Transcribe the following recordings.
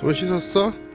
손 씻었어?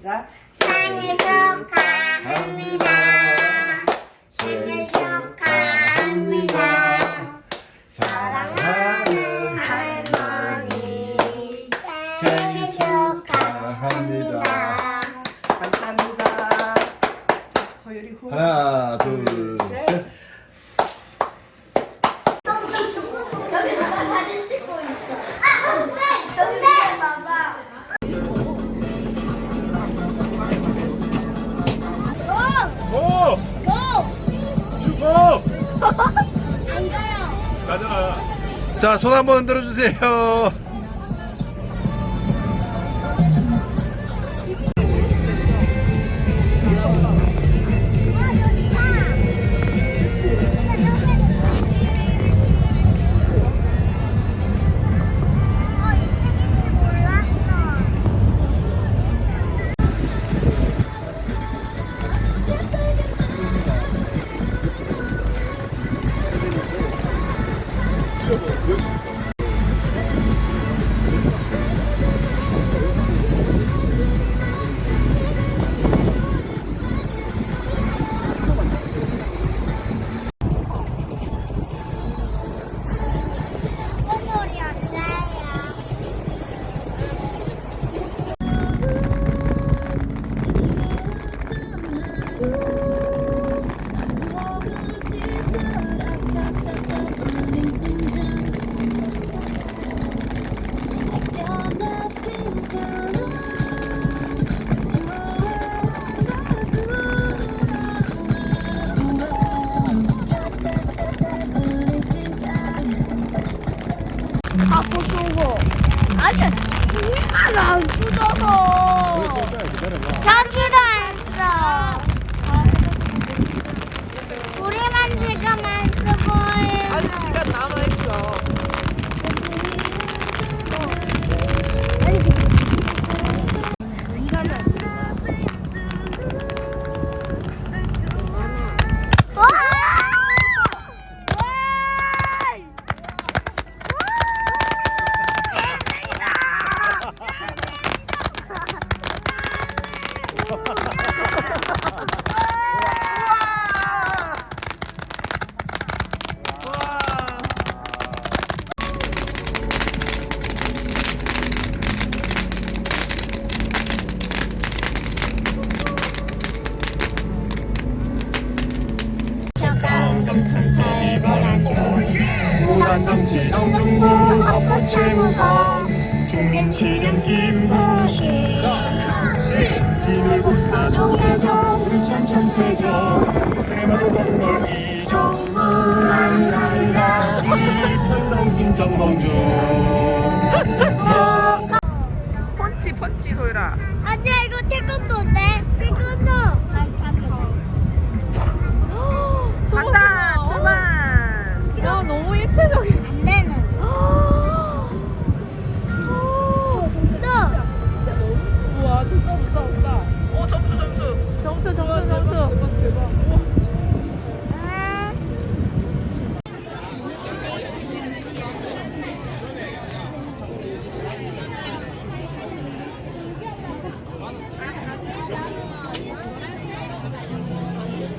시작. 생일 축하합니다. 생일 축하합니다. 사랑하는 할머니. 생일 축하합니다. 감사합니다. 자, 소율이 후. 하나, 둘, 자, 손 한번 들어주세요. 정치 채무성 국사 정대정 천태정 대마도 이정무 랄랄라 당신 정범주 펀치 펀치 소율아. 아니야 이거 태권도인데 태권도